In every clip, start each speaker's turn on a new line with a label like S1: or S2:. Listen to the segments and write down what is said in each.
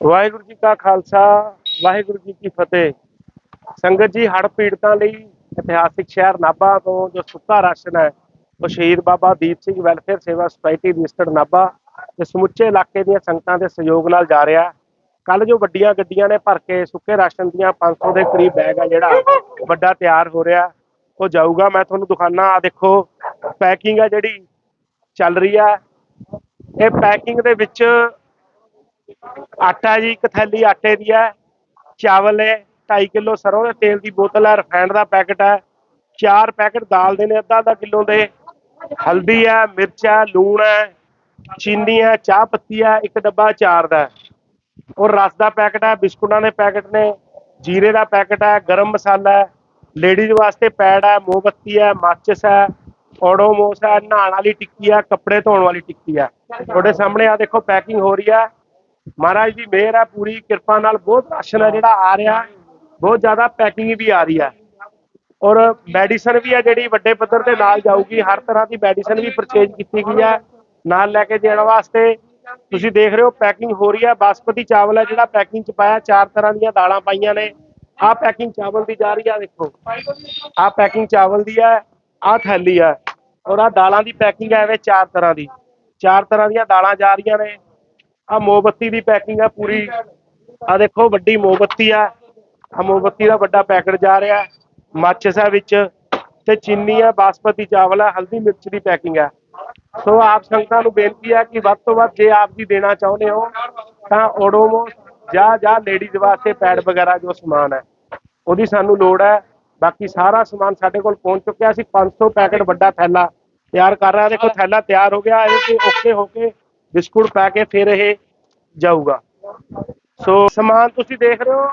S1: ਵਾਹਿਗੁਰੂ ਜੀ ਕਾ ਖਾਲਸਾ, ਵਾਹਿਗੁਰੂ ਜੀ ਕੀ ਫਤਿਹ। ਸੰਗਤ ਜੀ, ਹੜ੍ਹ ਪੀੜਤਾਂ ਲਈ ਇਤਿਹਾਸਿਕ ਸ਼ਹਿਰ ਨਾਭਾ ਤੋਂ ਜੋ ਸੁੱਕਾ ਰਾਸ਼ਨ ਹੈ, ਉਹ Shaheed Baba Deep Singh welfare Seva society registered Nabha ਤੇ ਸਮੁੱਚੇ ਇਲਾਕੇ ਦੀਆਂ ਸੰਗਤਾਂ ਦੇ ਸਹਿਯੋਗ ਨਾਲ ਜਾ ਰਿਹਾ। ਕੱਲ ਜੋ ਵੱਡੀਆਂ ਗੱਡੀਆਂ ਨੇ ਭਰ ਕੇ ਸੁੱਕੇ ਰਾਸ਼ਨ ਦੀਆਂ 500 ਦੇ ਕਰੀਬ ਬੈਗ ਆ ਜਿਹੜਾ, ਵੱਡਾ ਤਿਆਰ ਹੋ ਰਿਹਾ। ਉਹ ਜਾਊਗਾ, ਮੈਂ ਤੁਹਾਨੂੰ ਦਿਖਾਣਾ ਆ ਦੇਖੋ, ਪੈਕਿੰਗ ਆ ਜਿਹੜੀ ਚੱਲ ਰਹੀ ਆ। ਇਹ ਪੈਕਿੰਗ ਦੇ ਵਿੱਚ ਆਟਾ ਜੀ, ਇੱਕ ਥੈਲੀ ਆਟੇ ਦੀ ਹੈ, ਚਾਵਲ ਹੈ 2.5 ਕਿਲੋ ਸਰੋਂ ਦੇ ਤੇਲ ਦੀ ਬੋਤਲ ਹੈ ਰਿਫਾਈਂਡ ਦਾ ਪੈਕਟ ਹੈ, ਚਾਰ ਪੈਕਟ ਦਾਲ ਦੇ ਨੇ, ਅੱਧਾ ਅੱਧਾ ਕਿਲੋ ਦੇ, ਹਲਦੀ ਹੈ, ਮਿਰਚ ਹੈ, ਲੂਣ ਹੈ, ਚੀਨੀ ਹੈ, ਚਾਹ ਪੱਤੀ ਹੈ, ਇੱਕ ਡੱਬਾ ਅਚਾਰ ਦਾ ਹੈ। ਔਰ ਰਸ ਦਾ ਪੈਕਟ ਹੈ, ਬਿਸਕੁਟਾਂ ਦੇ ਪੈਕਟ ਨੇ, ਜੀਰੇ ਦਾ ਪੈਕਟ ਹੈ, ਗਰਮ ਮਸਾਲਾ ਹੈ ਲੇਡੀਜ਼ ਵਾਸਤੇ ਪੈਡ ਹੈ, ਮੋਮਬੱਤੀ ਹੈ, ਮਾਚਿਸ ਹੈ ਓਡੋਮੋਸ ਹੈ, ਨਹਾਉਣ ਵਾਲੀ ਟਿੱਕੀ ਹੈ, ਕੱਪੜੇ ਧੋਣ ਵਾਲੀ ਟਿੱਕੀ ਹੈ ਤੁਹਾਡੇ ਸਾਹਮਣੇ ਆ ਦੇਖੋ ਪੈਕਿੰਗ ਹੋ ਰਹੀ ਹੈ ਮਹਾਰਾਜ ਦੀ ਮਿਹਰ ਹੈ ਪੂਰੀ, ਕਿਰਪਾ ਨਾਲ ਬਹੁਤ ਰਾਸ਼ਨ ਹੈ ਜਿਹੜਾ ਆ ਰਿਹਾ। ਬਹੁਤ ਜ਼ਿਆਦਾ ਪੈਕਿੰਗ ਵੀ ਆ ਰਹੀ ਹੈ ਔਰ ਮੈਡੀਸਨ ਵੀ ਹੈ ਜਿਹੜੀ ਵੱਡੇ ਪੱਧਰ ਤੇ ਨਾਲ ਜਾਊਗੀ। ਹਰ ਤਰ੍ਹਾਂ ਦੀ ਮੈਡੀਸਨ ਵੀ ਪਰਚੇਜ ਕੀਤੀ ਗਈ ਹੈ ਨਾਲ ਲੈ ਕੇ ਜਾਣ ਵਾਸਤੇ ਤੁਸੀਂ ਦੇਖ ਰਹੇ ਹੋ ਪੈਕਿੰਗ ਹੋ ਰਹੀ ਹੈ ਬਾਸਪਤੀ ਚਾਵਲ ਹੈ ਜਿਹੜਾ ਪੈਕਿੰਗ ਚ ਪਾਇਆ। ਚਾਰ ਤਰ੍ਹਾਂ ਦੀਆਂ ਦਾਲਾਂ ਪਾਈਆਂ ਨੇ। ਆਹ ਪੈਕਿੰਗ ਚਾਵਲ ਦੀ ਜਾ ਰਹੀ ਆ, ਦੇਖੋ। ਆਹ ਪੈਕਿੰਗ ਚਾਵਲ ਦੀ ਹੈ ਆਹ ਥੈਲੀ ਹੈ ਔਰ ਆਹ ਦਾਲਾਂ ਦੀ ਪੈਕਿੰਗ ਹੈ ਐਵੇਂ ਚਾਰ ਤਰ੍ਹਾਂ ਦੀ। ਚਾਰ ਤਰ੍ਹਾਂ ਦੀਆਂ ਦਾਲਾਂ ਜਾ ਰਹੀਆਂ ਨੇ। ਆ ਮੋਮਬੱਤੀ ਦੀ ਪੈਕਿੰਗ ਹੈ ਪੂਰੀ। ਆ ਦੇਖੋ, ਵੱਡੀ ਮੋਮਬੱਤੀ ਆ। ਆ ਮੋਮਬੱਤੀ ਦਾ ਵੱਡਾ ਪੈਕਟ ਜਾ ਰਿਹਾ। ਮਾਚਿਸ ਹੈ ਵਿੱਚ ਤੇ ਚੀਨੀ ਹੈ ਬਾਸਮਤੀ ਚਾਵਲ ਹੈ ਹਲਦੀ ਮਿਰਚ ਦੀ ਪੈਕਿੰਗ ਹੈ ਸੋ ਆਪ ਸੰਗਤਾਂ ਨੂੰ ਬੇਨਤੀ ਹੈ ਕਿ ਵੱਧ ਤੋਂ ਵੱਧ ਜੇ ਆਪ ਜੀ ਦੇਣਾ ਚਾਹੁੰਦੇ ਹੋ, ਤਾਂ ਓਡੋਮੋਸ ਜਾਂ ਜਾਂ ਲੇਡੀਜ਼ ਵਾਸਤੇ ਪੈਡ ਵਗੈਰਾ ਜੋ ਸਮਾਨ ਹੈ ਉਹਦੀ ਸਾਨੂੰ ਲੋੜ ਹੈ ਬਾਕੀ ਸਾਰਾ ਸਮਾਨ ਸਾਡੇ ਕੋਲ ਪਹੁੰਚ ਚੁੱਕਿਆ। ਸੀ 500 ਪੈਕਟ ਵੱਡਾ ਥੈਲਾ ਤਿਆਰ ਕਰ ਰਿਹਾ ਦੇਖੋ, ਥੈਲਾ ਤਿਆਰ ਹੋ ਗਿਆ। ਇਹਦੇ ਤੇ ਓਕੇ ਹੋ ਕੇ ਬਿਸਕੁਟ ਪਾ ਕੇ ਫਿਰ ਇਹ ਜਾਊਗਾ। ਸੋ ਸਮਾਨ ਤੁਸੀਂ ਦੇਖ ਰਹੇ ਹੋ,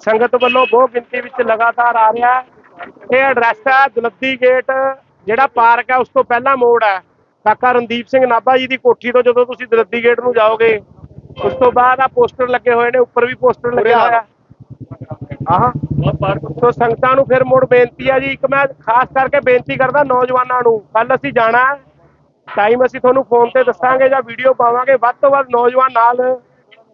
S1: ਸੰਗਤ ਵੱਲੋਂ ਬਹੁਤ ਗਿਣਤੀ ਵਿੱਚ ਲਗਾਤਾਰ ਆ ਰਿਹਾ। ਇਹ ਐਡਰੈਸ ਹੈ ਦੁਲੱਦੀ ਗੇਟ ਜਿਹੜਾ ਪਾਰਕ ਹੈ ਉਸ ਤੋਂ ਪਹਿਲਾਂ ਮੋੜ ਹੈ। ਕਾਕਾ ਰਣਦੀਪ ਸਿੰਘ ਨਾਭਾ ਜੀ ਦੀ ਕੋਠੀ ਤੋਂ ਜਦੋਂ ਤੁਸੀਂ ਦੁਲੱਦੀ ਗੇਟ ਨੂੰ ਜਾਓਗੇ, ਉਸ ਤੋਂ ਬਾਅਦ ਆ ਪੋਸਟਰ ਲੱਗੇ ਹੋਏ ਨੇ, ਉੱਪਰ ਵੀ ਪੋਸਟਰ ਲੱਗਿਆ ਹੋਇਆ ਆਹ। ਸੋ ਸੰਗਤਾਂ ਨੂੰ ਫਿਰ ਮੁੜ ਬੇਨਤੀ ਹੈ ਜੀ, ਇੱਕ ਮੈਂ ਖਾਸ ਕਰਕੇ ਬੇਨਤੀ ਕਰਦਾ ਨੌਜਵਾਨਾਂ ਨੂੰ ਕੱਲ ਅਸੀਂ ਜਾਣਾ ਟਾਈਮ ਅਸੀਂ ਤੁਹਾਨੂੰ ਫੋਨ ਤੇ ਦੱਸਾਂਗੇ ਜਾਂ ਵੀਡੀਓ ਪਾਵਾਂਗੇ, ਵੱਧ ਤੋਂ ਵੱਧ ਨੌਜਵਾਨ ਨਾਲ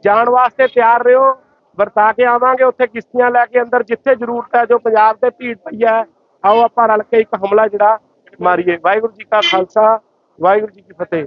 S1: ਜਾਣ ਵਾਸਤੇ ਤਿਆਰ ਰਹੋ, ਵਰਤਾ ਕੇ ਆਵਾਂਗੇ ਉੱਥੇ ਕਿਸ਼ਤੀਆਂ ਲੈ ਕੇ ਅੰਦਰ, ਜਿੱਥੇ ਜ਼ਰੂਰਤ ਹੈ, ਜੋ ਪੰਜਾਬ ਤੇ ਭੀੜ ਪਈ ਹੈ, ਆਓ ਆਪਾਂ ਰਲ ਕੇ ਇੱਕ ਹਮਲਾ ਜਿਹੜਾ ਮਾਰੀਏ। ਵਾਹਿਗੁਰੂ ਜੀ ਕਾ ਖਾਲਸਾ, ਵਾਹਿਗੁਰੂ ਜੀ ਕੀ ਫਤਿਹ।